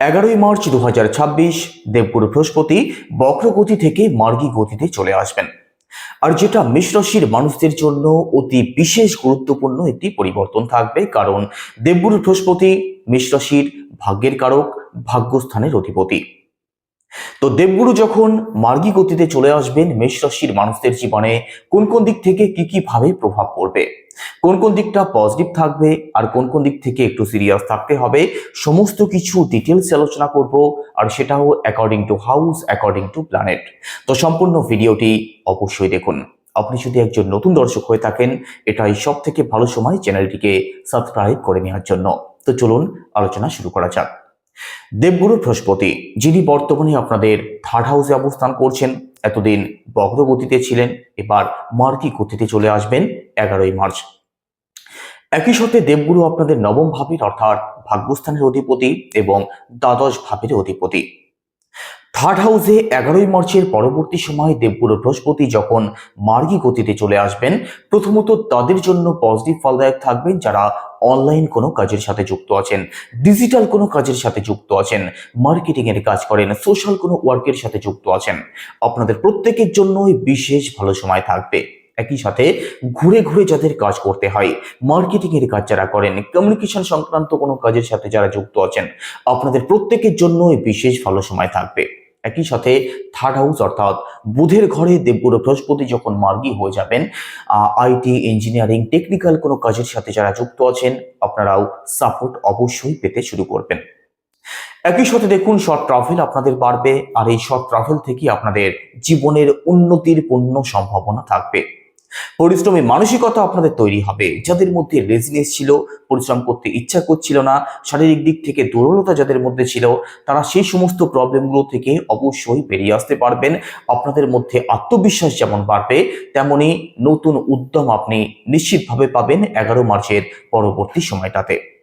এগারোই মার্চ দু হাজার ছাব্বিশ দেবগুরু বৃহস্পতি বক্রগতি থেকে মার্গী গতিতে চলে আসবেন। আর যেটা মেষ রাশির মানুষদের জন্য অতি বিশেষ গুরুত্বপূর্ণ একটি পরিবর্তন থাকবে, কারণ দেবগুরু বৃহস্পতি মেষ রাশির ভাগ্যের কারক, ভাগ্যস্থানের অধিপতি। তো দেবগুরু যখন মার্গী গতিতে চলে আসবেন, মেষ রাশির মানুষদের জীবনে কোন কোন দিক থেকে কি কি ভাবে প্রভাব পড়বে? কোন কোন দিকটা পজিটিভ থাকবে আর কোন কোন দিক থেকে একটু সিরিয়াস থাকতে হবে, সমস্ত কিছু ডিটেলস আলোচনা করব, আর সেটাও according to house according to planet তো সম্পূর্ণ ভিডিওটি অবশ্যই দেখুন। আপনি যদি একজন নতুন দর্শক হয়ে থাকেন, এটাই সব থেকে ভালো সময় চ্যানেলটিকে সাবস্ক্রাইব করে নেওয়ার জন্য। তো চলুন আলোচনা শুরু করা যাক। দেবগুরু বৃহস্পতি যিনি বর্তমানে আপনাদের থার্ড হাউসে অবস্থান করছেন, এতদিন বগ্রগতিতে ছিলেন, এবার মার্কি গতিতে চলে আসবেন এগারোই মার্চ। একই সাথে দেবগুরু আপনাদের নবম ভাবের অর্থাৎ ভাগ্যস্থানের অধিপতি এবং দ্বাদশ ভাবের অধিপতি। থার্ড হাউসে এগারোই মার্চের পরবর্তী সময় দেবগুরু বৃহস্পতি যখন মার্গী গতিতে চলে আসবেন, প্রথমত তাদের জন্য পজিটিভ ফলদায়ক থাকবেন যারা অনলাইন কোনো কাজের সাথে যুক্ত আছেন ডিজিটাল কোনো কাজের সাথে যুক্ত আছেন মার্কেটিং এর কাজ করেন সোশ্যাল কোনো ওয়ার্কের সাথে যুক্ত আছেন। আপনাদের প্রত্যেকের জন্যই বিশেষ ভালো সময় থাকবে। একই সাথে ঘুরে ঘুরে যাদের কাজ করতে হয় মার্কেটিং এর কাজ যারা করেন কমিউনিকেশন সংক্রান্ত কোনো কাজের সাথে যারা যুক্ত আছেন, আপনাদের প্রত্যেকের জন্যই বিশেষ ভালো সময় থাকবে। একই সাথে থার্ড হাউস অর্থাৎ বুধের ঘরে দেবগুরু বৃহস্পতি যখন মার্গী হয়ে যাবেন আইটি ইঞ্জিনিয়ারিং টেকনিক্যাল কোনো কাজের সাথে যারা যুক্ত আছেন, আপনারাও সাপোর্ট অবশ্যই পেতে শুরু করবেন। একই সাথে দেখুন শর্ট ট্রাভেল আপনাদের বাড়বে, আর এই শর্ট ট্রাভেল থেকে আপনাদের জীবনের উন্নতির পূর্ণ সম্ভাবনা থাকবে। পরিশ্রমী মানসিকতা আপনাদের তৈরি হবে। যাদের মধ্যে রেজিনেস ছিল, পরিশ্রম করতে ইচ্ছা করছিল না, শারীরিক দিক থেকে দুর্বলতা যাদের মধ্যে ছিল, তারা সেই সমস্ত প্রবলেমগুলো থেকে অবশ্যই বেরিয়ে আসতে পারবেন। আপনাদের মধ্যে আত্মবিশ্বাস যেমন বাড়বে, তেমনি নতুন উদ্যম আপনি নিশ্চিতভাবে পাবেন এগারো মার্চের পরবর্তী সময়টাতে।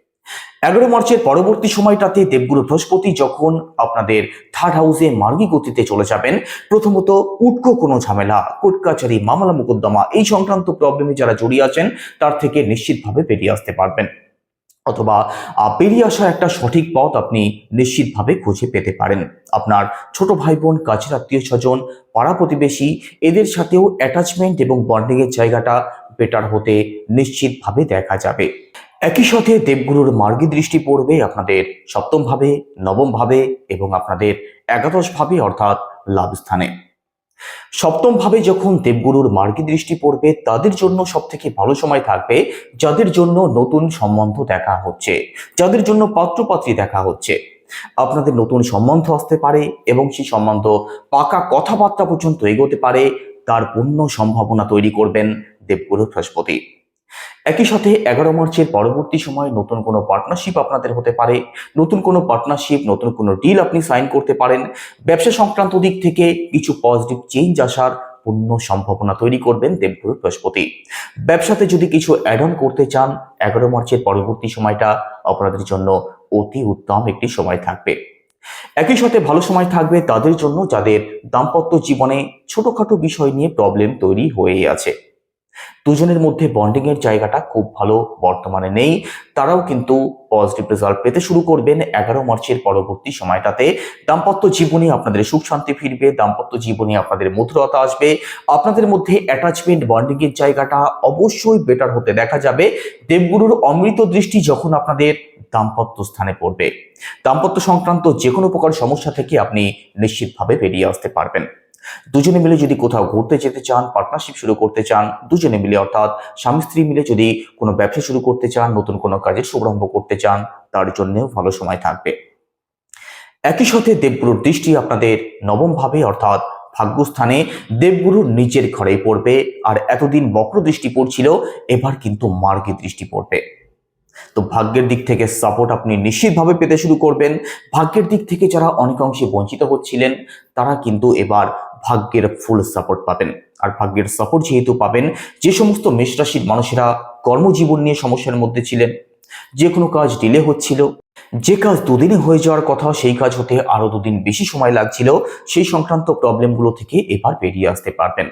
এগারো মার্চের পরবর্তী সময়টাতে দেবগুরু বৃহস্পতি যখন আপনাদের থার্ড হাউসে মার্গী গতিতে চলে যাবেন, প্রথমত উটকো কোনো ঝামেলা কোর্ট কাছারি মামলা মোকদ্দমা, এই সংক্রান্ত প্রবলেমে যারা জড়িয়ে আছেন, তার থেকে নিশ্চিতভাবে বেরিয়ে আসতে পারবেন। অথবা বেরিয়ে আসার একটা সঠিক পথ আপনি নিশ্চিতভাবে খুঁজে পেতে পারেন। আপনার ছোট ভাই বোন কাছের আত্মীয় স্বজন, পাড়া প্রতিবেশী, এদের সাথেও অ্যাটাচমেন্ট এবং বন্ডিং এর জায়গাটা বেটার হতে নিশ্চিতভাবে দেখা যাবে। একই সাথে দেবগুরুর মার্গী দৃষ্টি পড়বে আপনাদের সপ্তম ভাবে নবম ভাবে এবং আপনাদের একাদশ ভাবে অর্থাৎ লাভ স্থানে সপ্তম ভাবে যখন দেবগুরুর মার্গী দৃষ্টি পড়বে, তাদের জন্য সব থেকে ভালো সময় থাকবে, যাদের জন্য নতুন সম্বন্ধ দেখা হচ্ছে, যাদের জন্য পাত্রপাত্রী দেখা হচ্ছে। আপনাদের নতুন সম্বন্ধ আসতে পারে এবং সেই সম্বন্ধ পাকা কথাবার্তা পর্যন্ত এগোতে পারে, তার পূর্ণ সম্ভাবনা তৈরি করবেন দেবগুরু বৃহস্পতি। একই সাথে এগারো মার্চের পরবর্তী সময়ে নতুন কোনো পার্টনারশিপ আপনাদের হতে পারে। নতুন কোনো পার্টনারশিপ নতুন কোনো ডিল আপনি সাইন করতে পারেন। ব্যবসা সংক্রান্ত দিক থেকে কিছু পজিটিভ চেঞ্জ আসার পূর্ণ সম্ভাবনা তৈরি করবেন দেবগুরু বৃহস্পতি। ব্যবসাতে যদি কিছু অ্যাড অন করতে চান, এগারো মার্চের পরবর্তী সময়টা আপনাদের জন্য অতি উত্তম একটি সময় থাকবে। একই সাথে ভালো সময় থাকবে তাদের জন্য যাদের দাম্পত্য জীবনে ছোটখাটো বিষয় নিয়ে প্রবলেম তৈরি হয়েই আছে। দুজনের মধ্যে বন্ডিং এর জায়গাটা খুব ভালো বর্তমানে নেই। তারাও কিন্তু পজিটিভ রেজাল্ট পেতে শুরু করবেন এগারো মার্চের পরবর্তী সময়টাতে। দাম্পত্য জীবনে আপনাদের সুখ শান্তি ফিরবে, দাম্পত্য জীবনে আপনাদের মধুরতা আসবে। আপনাদের মধ্যে অ্যাটাচমেন্ট বন্ডিং এর জায়গাটা অবশ্যই বেটার হতে দেখা যাবে। দেবগুরুর অমৃত দৃষ্টি যখন আপনাদের দাম্পত্য স্থানে পড়বে। দাম্পত্য সংক্রান্ত যে কোনো প্রকার সমস্যা থেকে আপনি নিশ্চিতভাবে বেরিয়ে আসতে পারবেন। দুজনে মিলে যদি কোথাও ঘুরতে যেতে চান পার্টনারশিপ শুরু করতে চান, দুজনে মিলে অর্থাৎ স্বামী স্ত্রী মিলে যদি কোনো ব্যবসা শুরু করতে চান, নতুন কোনো কাজের শুভারম্ভ করতে চান, তার জন্যেও ভালো সময় থাকবে। একই সাথে দেবগুরুর দৃষ্টি আপনাদের নবম ভাবে, অর্থাৎ ভাগ্যস্থানে দেবগুরুর নিজের ঘরেই পড়বে আর এতদিন বক্র দৃষ্টি পড়ছিল, এবার কিন্তু মার্গী দৃষ্টি পড়বে। তো ভাগ্যের দিক থেকে সাপোর্ট আপনি নিশ্চিতভাবে পেতে শুরু করবেন। ভাগ্যের দিক থেকে যারা অনেকাংশে বঞ্চিত হচ্ছিলেন, তারা কিন্তু এবার ভাগ্যের ফুল সাপোর্ট পাবেন। আর ভাগ্যের সাপোর্ট যেহেতু পাবেন, যে সমস্ত মেষ রাশির মানুষেরা কর্মজীবন নিয়ে সমস্যার মধ্যে ছিলেন, যে কোনো কাজ ডিলে হচ্ছিল, যে কাজ দুদিনে হয়ে যাওয়ার কথা, সেই কাজ হতে আরও দুদিন বেশি সময় লাগছিল, সেই সংক্রান্ত প্রবলেমগুলো থেকে এবার বেরিয়ে আসতে পারবেন।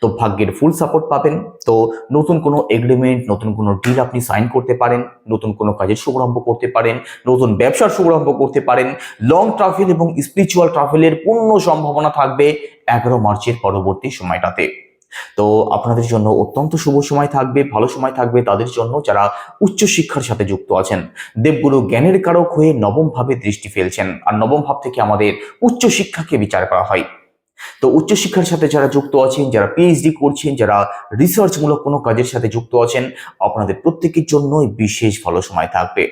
তো ভাগ্যের ফুল সাপোর্ট পাবেন। তো নতুন কোনো এগ্রিমেন্ট নতুন কোনো ডিল আপনি সাইন করতে পারেন, নতুন কোনো কাজের শুভারম্ভ করতে পারেন, নতুন ব্যবসার শুভারম্ভ করতে পারেন লং ট্রাভেল এবং স্পিরিচুয়াল ট্রাভেলের পূর্ণ সম্ভাবনা থাকবে এগারো মার্চের পরবর্তী সময়টাতে। তো আপনাদের জন্য অত্যন্ত শুভ সময় থাকবে, ভালো সময় থাকবে তাদের জন্য যারা উচ্চ শিক্ষার সাথে যুক্ত আছেন। দেবগুরু জ্ঞানের কারক হয়ে নবম ভাবে দৃষ্টি ফেলছেন। আর নবম ভাব থেকে আমাদের উচ্চ শিক্ষাকে বিচার করা হয়। তো উচ্চশিক্ষার সাথে যারা যুক্ত আছেন, যারা পিএইচডি করছেন, যারা রিসার্চমূলক কোনো কাজের সাথে যুক্ত আছেন, আপনাদের প্রত্যেকের জন্যই বিশেষ ভালো সময় থাকবে।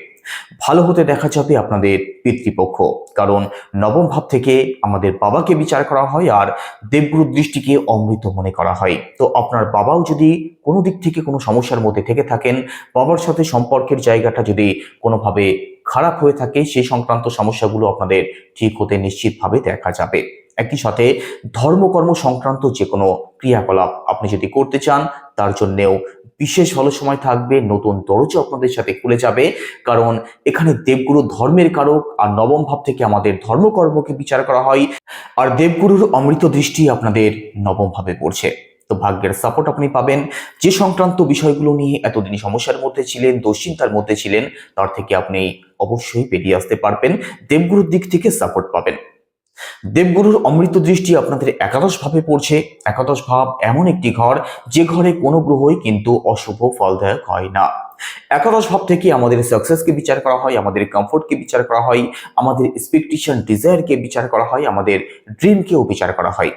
ভালো হতে দেখা যাবে আপনাদের পিতৃপক্ষ, কারণ নবম ভাব থেকে আমাদের বাবাকে বিচার করা হয় আর দেবগুরুর দৃষ্টিকে অমৃত মনে করা হয়। তো আপনার বাবাও যদি কোনো দিক থেকে কোনো সমস্যার মধ্যে থেকে থাকেন, বাবার সাথে সম্পর্কের জায়গাটা যদি কোনোভাবে খারাপ হয়ে থাকে, সেই সংক্রান্ত সমস্যাগুলো আপনাদের ঠিক হতে নিশ্চিতভাবে দেখা যাবে। একই সাথে ধর্মকর্ম সংক্রান্ত যে কোনো ক্রিয়াকলাপ আপনি যদি করতে চান, তার জন্যেও বিশেষ ভালো সময় থাকবে, নতুন দরজা আপনাদের সাথে খুলে যাবে। কারণ এখানে দেবগুরু ধর্মের কারক আর নবম ভাব থেকে আমাদের ধর্মকর্মকে বিচার করা হয়, আর দেবগুরুর অমৃত দৃষ্টি আপনাদের নবম ভাবে পড়ছে। তো ভাগ্যের সাপোর্ট আপনি পাবেন। যে সংক্রান্ত বিষয়গুলো নিয়ে এতদিন সমস্যার মধ্যে ছিলেন, দুশ্চিন্তার মধ্যে ছিলেন, তার থেকে আপনি অবশ্যই বেরিয়ে আসতে পারবেন। দেবগুরুর দিক থেকে সাপোর্ট পাবেন। দেবগুরুর অমৃত দৃষ্টি আপনাদের একাদশ ভাবে পড়ছে। একাদশ ভাব এমন একটি ঘর, যে ঘরে কোনো গ্রহই কিন্তু অশুভ ফলদায়ক হয় না। একাদশ ভাব থেকে আমাদের সাকসেসকে বিচার করা হয়, আমাদের কমফোর্টকে বিচার করা হয়, আমাদের এক্সপেকটেশন ডিজায়ারকে বিচার করা হয়, আমাদের ড্রিমকেও বিচার করা হয়।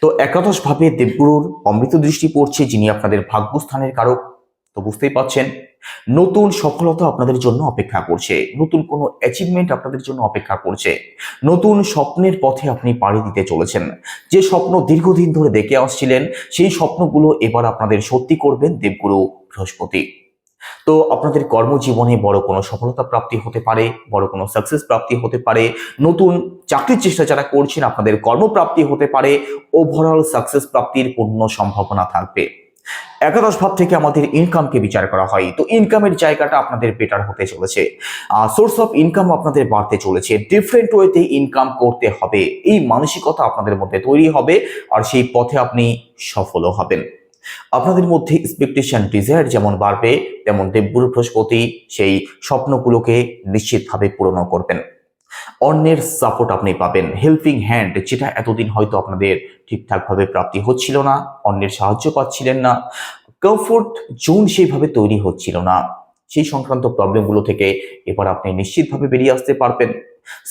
তো একাদশ ভাবে দেবগুরুর অমৃত দৃষ্টি পড়ছে যিনি আপনাদের ভাগ্যস্থানের কারক, তো বুঝতেই পাচ্ছেন, নতুন সফলতা আপনাদের জন্য অপেক্ষা করছে, নতুন কোনো অ্যাচিভমেন্ট আপনাদের জন্য অপেক্ষা করছে, নতুন স্বপ্নের পথে আপনি পাড়ি দিতে চলেছেন, যে স্বপ্ন দীর্ঘদিন ধরে দেখে আসছিলেন, সেই স্বপ্নগুলো এবার আপনাদের সত্যি করবেন দেবগুরু বৃহস্পতি। তো আপনাদের কর্মজীবনে বড় কোনো সফলতা প্রাপ্তি হতে পারে, বড় কোনো সাকসেস প্রাপ্তি হতে পারে, নতুন চাকরির চেষ্টা যারা করছেন আপনাদের কর্মপ্রাপ্তি হতে পারে ওভারঅল সাকসেস প্রাপ্তির পূর্ণ সম্ভাবনা থাকবে। একাদশ ভাব থেকে আমাদের ইনকামকে বিচার করা হয়, তো ইনকামের জায়গাটা আপনাদের বেটার হতে চলেছে। সোর্স অফ ইনকাম আপনাদের বাড়তে চলেছে ডিফারেন্ট ওয়েতে ইনকাম করতে হবে, এই মানসিকতা আপনাদের মধ্যে তৈরি হবে, আর সেই পথে আপনি সফলও হবেন। আপনাদের মধ্যে এক্সপেকটেশন ডিজায়ার যেমন বাড়বে তেমন দেবগুরু বৃহস্পতি সেই স্বপ্নগুলোকে নিশ্চিতভাবে পূরণ করবেন। অন্যের সাপোর্ট আপনি পাবেন। হেল্পিং হ্যান্ড যেটা এতদিন হয়তো আপনাদের ঠিকঠাকভাবে প্রাপ্তি হচ্ছিল না, অন্যের সাহায্য পাচ্ছিলেন না কমফোর্ট জোন সেইভাবে তৈরি হচ্ছিল না। সেই সংক্রান্ত প্রবলেমগুলো থেকে এবার আপনি নিশ্চিতভাবে বেরিয়ে আসতে পারবেন।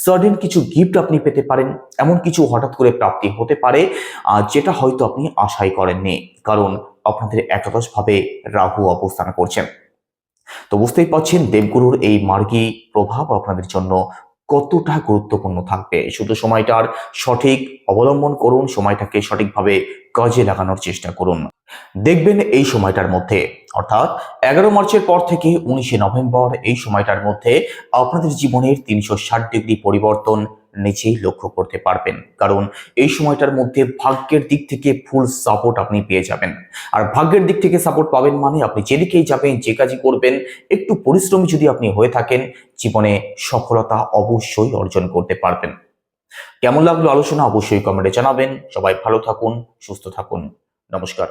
সাডেন কিছু গিফট আপনি পেতে পারেন, এমন কিছু হঠাৎ করে প্রাপ্তি হতে পারে যেটা হয়তো আপনি আশাই করেননি, কারণ আপনাদের একাদশভাবে রাহু অবস্থান করছেন তো বুঝতেই পারছেন, দেবগুরুর এই মার্গী প্রভাব আপনাদের জন্য কতটা গুরুত্বপূর্ণ থাকবে। শুধু সময়টার সঠিক অবলম্বন করুন, সময়টাকে সঠিকভাবে কাজে লাগানোর চেষ্টা করুন। দেখবেন এই সময়টার মধ্যে। অর্থাৎ এগারো মার্চের পর থেকে উনিশে নভেম্বর এই সময়টার মধ্যে আপনাদের জীবনের তিনশো ষাট ডিগ্রি পরিবর্তন নিচেই লক্ষ্য করতে পারবেন। কারণ এই সময়টার মধ্যে ভাগ্যের দিক থেকে ফুল সাপোর্ট আপনি পেয়ে যাবেন। আর ভাগ্যের দিক থেকে সাপোর্ট পাবেন মানে আপনি যেদিকেই যাবেন, যে কাজই করবেন, একটু পরিশ্রমী যদি আপনি হয়ে থাকেন, জীবনে সফলতা অবশ্যই অর্জন করতে পারবেন। কেমন লাগল আলোচনা অবশ্যই কমেন্টে জানাবেন। সবাই ভালো থাকুন, সুস্থ থাকুন। নমস্কার।